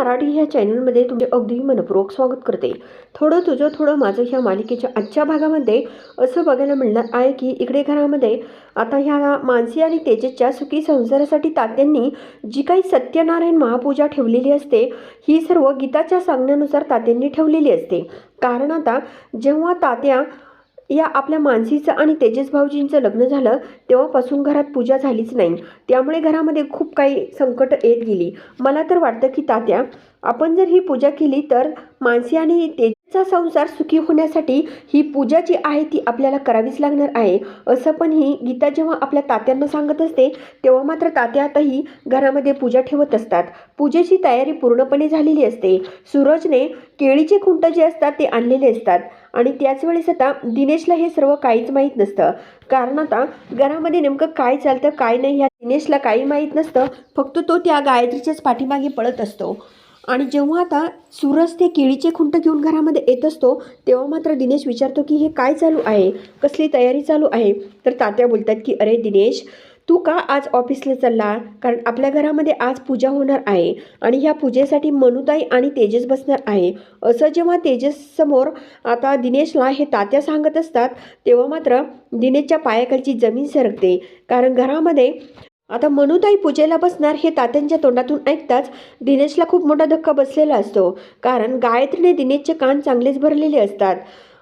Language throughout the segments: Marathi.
मराठी ह्या चॅनलमध्ये तुमचे अगदी मनपूर्वक स्वागत करते. थोडं तुझं थोडं माझं ह्या मालिकेच्या आजच्या भागामध्ये असं बघायला मिळणार आहे की इकडे घरामध्ये आता ह्या मानसी आणि तेजसच्या सुखी संसारासाठी तात्यांनी जी काही सत्यनारायण महापूजा ठेवलेली असते ही सर्व गीताच्या सांगण्यानुसार तात्यांनी ठेवलेली असते. कारण आता जेव्हा तात्या या आपल्या मानसीचं आणि तेजस भाऊजींचं लग्न झालं तेव्हापासून घरात पूजा झालीच नाही. त्यामुळे घरामध्ये खूप काही संकट येत गेली. मला तर वाटतं की तात्या आपण जर ही पूजा केली तर मानसी आणि तेजसचा संसार सुखी होण्यासाठी ही पूजा जी आहे ती आपल्याला करावीच लागणार आहे. असं पण ही गीता जेव्हा आपल्या तात्यांना सांगत असते तेव्हा मात्र तात्या आताही घरामध्ये पूजा ठेवत असतात. पूजेची तयारी पूर्णपणे झालेली असते. सूरजने केळीचे खुंट जे असतात ते आणलेले असतात. आणि त्याच वेळेस आता दिनेशला हे सर्व काहीच माहीत नसतं. कारण आता घरामध्ये नेमकं काय चालतं काय नाही ह्या दिनेशला काही माहीत नसतं. फक्त तो त्या गायत्रीच्याच पाठीमागे पळत असतो. आणि जेव्हा आता सूरज ते केळीचे खुंट घेऊन घरामध्ये येत असतो तेव्हा मात्र दिनेश विचारतो की हे काय चालू आहे? कसली तयारी चालू आहे? तर तात्या बोलतात की अरे दिनेश तू का आज ऑफिसला चालला कारण आपल्या घरामध्ये आज पूजा होणार आहे आणि ह्या पूजेसाठी मनुताई आणि तेजस बसणार आहे. असं जेव्हा तेजससमोर आता दिनेशला हे तात्या सांगत असतात तेव्हा मात्र दिनेशच्या पायाखालची जमीन सरकते. कारण घरामध्ये आता मनुताई पूजेला बसणार हे तात्यांच्या तोंडातून ऐकताच दिनेशला खूप मोठा धक्का बसलेला असतो. कारण गायत्रीने दिनेशचे कान चांगलेच भरलेले असतात.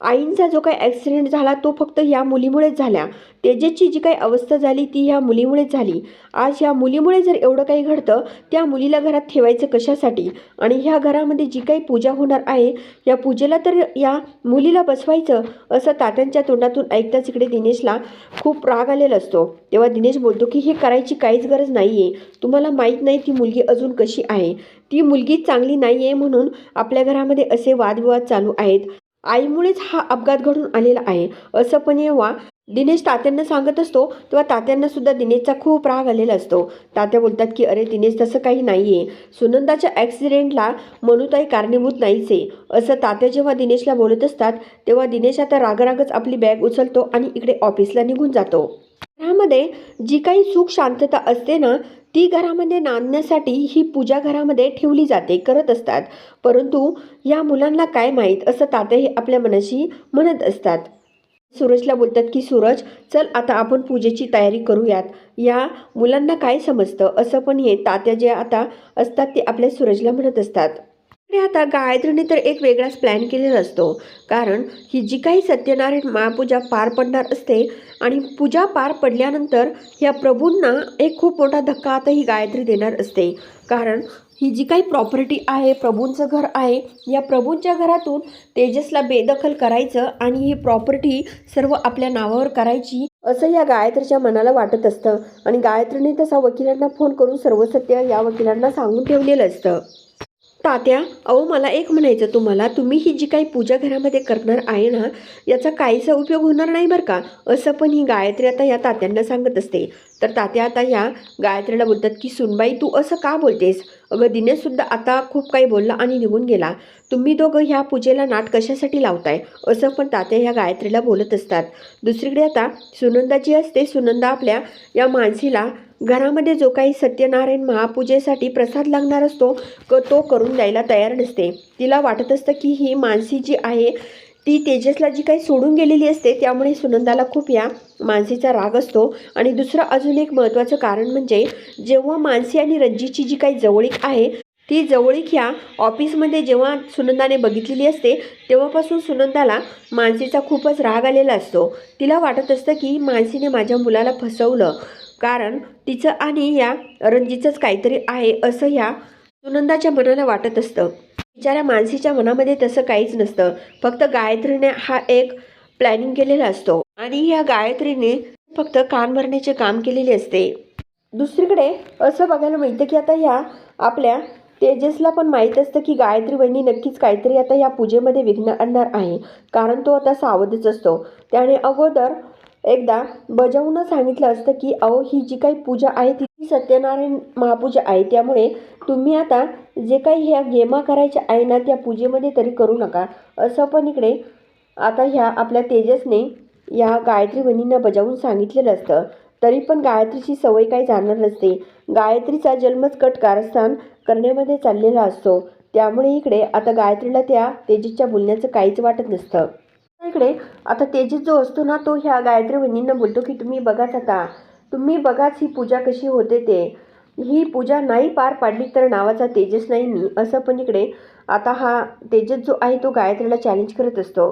आईंचा जो काही ॲक्सिडेंट झाला तो फक्त ह्या मुलीमुळेच झाला. तेजसची जी काही अवस्था झाली ती ह्या मुलीमुळेच झाली. आज ह्या मुलीमुळे जर एवढं काही घडतं त्या मुलीला घरात ठेवायचं कशासाठी? आणि ह्या घरामध्ये जी काही पूजा होणार आहे या पूजेला तर या मुलीला बसवायचं असं तात्यांच्या तोंडातून ऐकताच इकडे दिनेशला खूप राग आलेला असतो. तेव्हा दिनेश बोलतो की हे करायची काहीच गरज नाही आहे तुम्हाला माहीत नाही ती मुलगी अजून कशी आहे. ती मुलगी चांगली नाही आहे म्हणून आपल्या घरामध्ये असे वादविवाद चालू आहेत. आईमुळेच हा अपघात घडून आलेला आहे. असं पण जेव्हा दिनेश तात्यांना सांगत असतो तेव्हा तात्यांना सुद्धा दिनेशचा खूप राग आलेला असतो. तात्या बोलतात की अरे दिनेश तसं काही नाही आहे सुनंदाच्या ॲक्सिडेंटला मनुताई कारणीभूत नाहीच आहे असं तात्या जेव्हा दिनेशला बोलत असतात तेव्हा दिनेश आता रागरागच आपली बॅग उचलतो आणि इकडे ऑफिसला निघून जातो. घरामध्ये जी काही सुख शांतता असते ना ती घरामध्ये नांदण्यासाठी ही पूजा घरामध्ये ठेवली जाते करत असतात. परंतु या मुलांना काय माहीत असं तात्या हे आपल्या मनाशी म्हणत असतात. सूरजला बोलतात की सूरज चल आता आपण पूजेची तयारी करूयात. या मुलांना काय समजतं असं पण हे तात्या जे आता असतात ते आपल्या सूरजला म्हणत असतात. आता गायत्रीने तर एक वेगळाच प्लॅन केलेला असतो. कारण ही जी काही सत्यनारायण महापूजा पार पडणार असते आणि पूजा पार पडल्यानंतर या प्रभूंना एक खूप मोठा धक्का आता ही गायत्री देणार असते. कारण ही जी काही प्रॉपर्टी आहे प्रभूंचं घर आहे या प्रभूंच्या घरातून तेजसला बेदखल करायचं आणि ही प्रॉपर्टी सर्व आपल्या नावावर करायची असं या गायत्रीच्या मनाला वाटत असतं. आणि गायत्रीने तसा वकिलांना फोन करून सर्व सत्य या वकिलांना सांगून ठेवलेलं असतं. तात्या अहो मला एक म्हणायचं तुम्हाला. तुम्ही ही जी काही पूजा घरामध्ये करणार आहे ना याचा काहीसा उपयोग होणार नाही बरं का? असं पण ही गायत्री आता या तात्यांना सांगत असते. तर तात्या आता ह्या गायत्रीला बोलतात की सुनबाई तू असं का बोलतेस? अगं दिनेशसुद्धा आता खूप काही बोलला आणि निघून गेला. तुम्ही दोघं ह्या पूजेला नाट कशासाठी लावताय? असं पण तात्या ह्या गायत्रीला बोलत असतात. दुसरीकडे आता सुनंदा जी असते. सुनंदा आपल्या या मानसीला घरामध्ये जो काही सत्यनारायण महापूजेसाठी प्रसाद लागणार असतो क तो करून द्यायला तयार नसते. तिला वाटत असतं की ही मानसी जी आहे ती तेजसला जी काही सोडून गेलेली असते त्यामुळे सुनंदाला खूप या मानसीचा राग असतो. आणि दुसरं अजून एक महत्त्वाचं कारण म्हणजे जेव्हा मानसी आणि रज्जीची जी काही जवळीक आहे ती जवळीक ह्या ऑफिसमध्ये जेव्हा सुनंदाने बघितलेली असते तेव्हापासून सुनंदाला मानसीचा खूपच राग आलेला असतो. तिला वाटत असतं की मानसीने माझ्या मुलाला फसवलं. कारण तिचं आणि या रंजीचंच काहीतरी आहे असं ह्या सुनंदाच्या मनाला वाटत असतं. बिचाऱ्या मानसीच्या मनामध्ये तसं काहीच नसतं. फक्त गायत्रीने हा एक प्लॅनिंग केलेला असतो. आणि या गायत्रीने फक्त कान भरण्याचे काम केलेले असते. दुसरीकडे असं बघायला मिळतं की आता ह्या आपल्या तेजसला पण माहीत असतं की गायत्री वहिनी नक्कीच काहीतरी आता या पूजेमध्ये विघ्न आणणार आहे. कारण तो आता सावधच असतो. त्याने अगोदर एकदा बजावून सांगितलं असतं की अहो ही जी काही पूजा आहे ती सत्यनारायण महापूजा आहे त्यामुळे तुम्ही आता जे काही ह्या गेमा करायच्या आहे ना त्या पूजेमध्ये तरी करू नका. असं पण इकडे आता ह्या आपल्या तेजसने या गायत्री वहिनींना बजावून सांगितलेलं असतं. तरी पण गायत्रीची सवय काही जाणार नसते. गायत्रीचा जन्मच कट कारस्थान करण्यामध्ये चाललेला असतो. त्यामुळे इकडे आता गायत्रीला त्या तेजसच्या बोलण्याचं काहीच वाटत नसतं. इकडे आता तेजस जो असतो ना तो ह्या गायत्री वहिनींना बोलतो की तुम्ही बघाच आता. तुम्ही बघाच ही पूजा कशी होते ते. ही पूजा नाही पार पाडली तर नावाचा तेजस नाही मी. असं पण इकडे आता हा तेजस जो आहे तो गायत्रीला चॅलेंज करत असतो.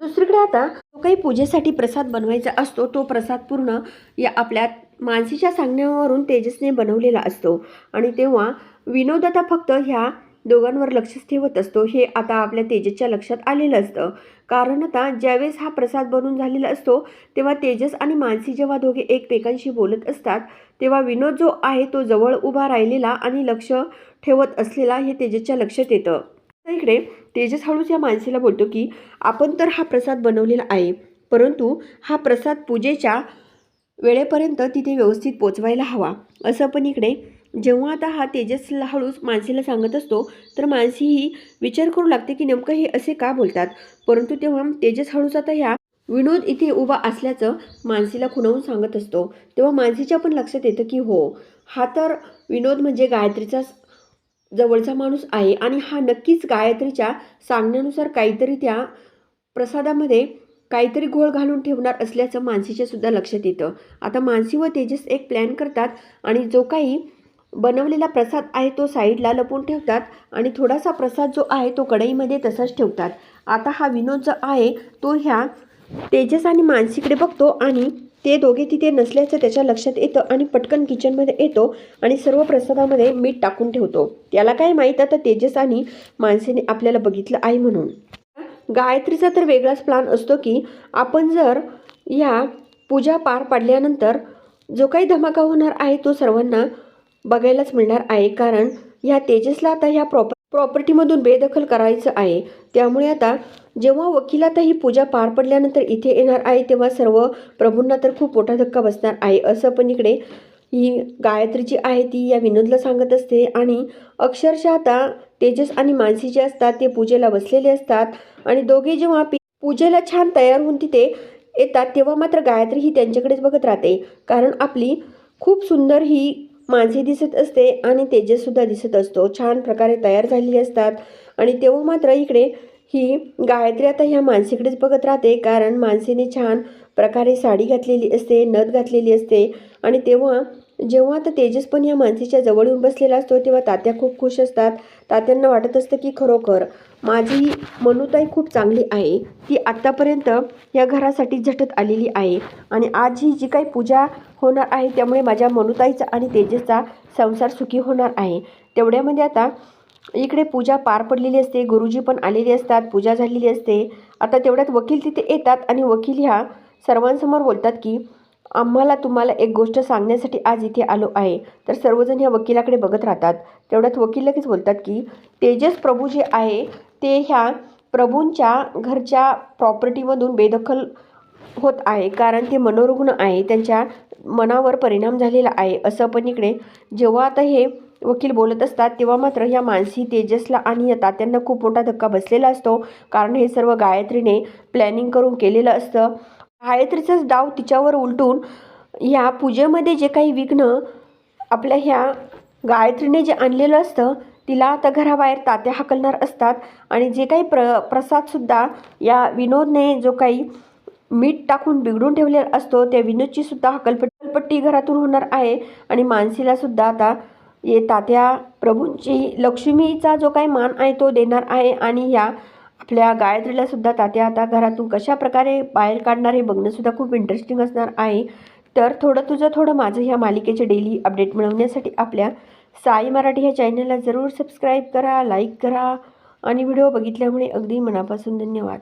दुसरीकडे आता जो काही पूजेसाठी प्रसाद बनवायचा असतो तो प्रसाद पूर्ण या आपल्या मानसीच्या सांगण्यावरून तेजसने बनवलेला असतो. आणि तेव्हा विनोद आता फक्त ह्या दोघांवर लक्षच ठेवत असतो. हे आता आपल्या तेजसच्या लक्षात आलेलं असतं. कारण आता ज्यावेळेस हा प्रसाद बनून झालेला असतो तेव्हा तेजस आणि मानसी जेव्हा दोघे एकमेकांशी बोलत असतात तेव्हा विनोद जो आहे तो जवळ उभा राहिलेला आणि लक्ष ठेवत असलेला हे तेजसच्या लक्षात येतं. तर इकडे तेजस हळूच या माणसेला बोलतो की आपण तर हा प्रसाद बनवलेला आहे परंतु हा प्रसाद पूजेच्या वेळेपर्यंत तिथे व्यवस्थित पोचवायला हवा. असं पण इकडे जेव्हा आता हा तेजसला हळूच मानसीला सांगत असतो तर मानसी ही विचार करू लागते की नेमकं हे असे का बोलतात? परंतु तेव्हा तेजस हळूच आता ह्या विनोद इथे उभा असल्याचं मानसीला खुणावून सांगत असतो. तेव्हा मानसीच्या पण लक्षात येतं की हो हा तर विनोद म्हणजे गायत्रीचा जवळचा माणूस आहे आणि हा नक्कीच गायत्रीच्या सांगण्यानुसार काहीतरी त्या प्रसादामध्ये काहीतरी घोळ घालून ठेवणार असल्याचं मानसीच्या सुद्धा लक्षात येतं. आता मानसी व तेजस एक प्लॅन करतात आणि जो काही बनवलेला प्रसाद आहे तो साईडला लपून ठेवतात आणि थोडासा प्रसाद जो आहे तो कढईमध्ये तसाच ठेवतात. आता हा विनोद जो आहे तो ह्या तेजस आणि मानसीकडे बघतो आणि ते दोघे तिथे नसल्याचं त्याच्या लक्षात येतं आणि पटकन किचनमध्ये येतो आणि सर्व प्रसादामध्ये मीठ टाकून ठेवतो. त्याला काय माहीत? आता तेजस आणि मानसीने आपल्याला बघितलं आहे म्हणून. गायत्रीचा तर वेगळाच प्लान असतो की आपण जर या पूजा पार पाडल्यानंतर जो काही धमाका होणार आहे तो सर्वांना बघायलाच मिळणार आहे. कारण ह्या तेजसला आता ह्या प्रॉपर प्रॉपर्टीमधून बेदखल करायचं आहे. त्यामुळे आता जेव्हा वकिलाता ही पूजा पार पडल्यानंतर इथे येणार आहे तेव्हा सर्व प्रभूंना तर खूप मोठा धक्का बसणार आहे. असं पण इकडे ही गायत्री जी आहे ती या विनोदला सांगत असते. आणि अक्षरशः आता तेजस आणि मानसी जे असतात ते पूजेला बसलेले असतात. आणि दोघे जेव्हा पी पूजेला छान तयार होऊन तिथे येतात तेव्हा मात्र गायत्री ही त्यांच्याकडेच बघत राहते. कारण आपली खूप सुंदर ही माणसे दिसत असते आणि तेजससुद्धा दिसत असतो. छान प्रकारे तयार झालेली असतात. आणि तेव्हा मात्र इकडे ही गायत्री आता ह्या मानसीकडेच बघत राहते. कारण मानसीने छान प्रकारे साडी घातलेली असते नथ घातलेली असते. आणि तेव्हा जेव्हा आता तेजस पण या मानसीच्या जवळ येऊन बसलेला असतो तेव्हा तात्या खूप खुश असतात. तात्यांना वाटत असतं की खरोखर माझी मनुताई खूप चांगली आहे. ती आत्तापर्यंत या घरासाठी झटत आलेली आहे. आणि आज ही जी काही पूजा होणार आहे त्यामुळे माझ्या मनुताईचा आणि तेजसचा संसार सुखी होणार आहे. तेवढ्यामध्ये आता इकडे पूजा पार पडलेली असते गुरुजी पण आलेले असतात पूजा झालेली असते. आता तेवढ्यात वकील तिथे येतात आणि वकील ह्या सर्वांसमोर बोलतात की आम्हाला तुम्हाला एक गोष्ट सांगण्यासाठी आज इथे आलो आहे. तर सर्वजण ह्या वकिलाकडे बघत राहतात. तेवढ्यात वकील लगेच बोलतात की तेजस प्रभू जे आहे ते ह्या प्रभूंच्या घरच्या प्रॉपर्टीमधून बेदखल होत आहे. कारण ते मनोरुग्ण आहे. त्यांच्या मनावर परिणाम झालेला आहे. असं पण इकडे जेव्हा आता हे वकील बोलत असतात तेव्हा मात्र या मानसी तेजसला आणि या तात्यांना खूप मोठा धक्का बसलेला असतो. कारण हे सर्व गायत्रीने प्लॅनिंग करून केलेलं असतं. गायत्रीचाच डाव तिच्यावर उलटून ह्या पूजेमध्ये जे काही विघ्न आपल्या ह्या गायत्रीने जे आणलेलं असतं तिला आता घराबाहेर तात्या हाकलणार असतात. आणि जे काही प्र प्रसादसुद्धा या विनोदने जो काही मीठ टाकून बिघडून ठेवलेला असतो त्या विनोदची सुद्धा हकलपट्टी घरातून होणार आहे. आणि मानसीला सुद्धा आता ये तात्या प्रभूंची लक्ष्मीचा जो काही मान आहे तो देणार आहे. आणि ह्या आपल्या गायत्रीला सुद्धा तात्या आता घरातून कशा प्रकारे बाहेर काढणार हे बघणंसुद्धा खूप इंटरेस्टिंग असणार आहे. तर थोडं तुझं थोडं माझं ह्या मालिकेचे डेली अपडेट मिळवण्यासाठी आपल्या साई मराठी ह्या चॅनलला जरूर सबस्क्राईब करा लाईक करा आणि व्हिडिओ बघितल्यामुळे अगदी मनापासून धन्यवाद.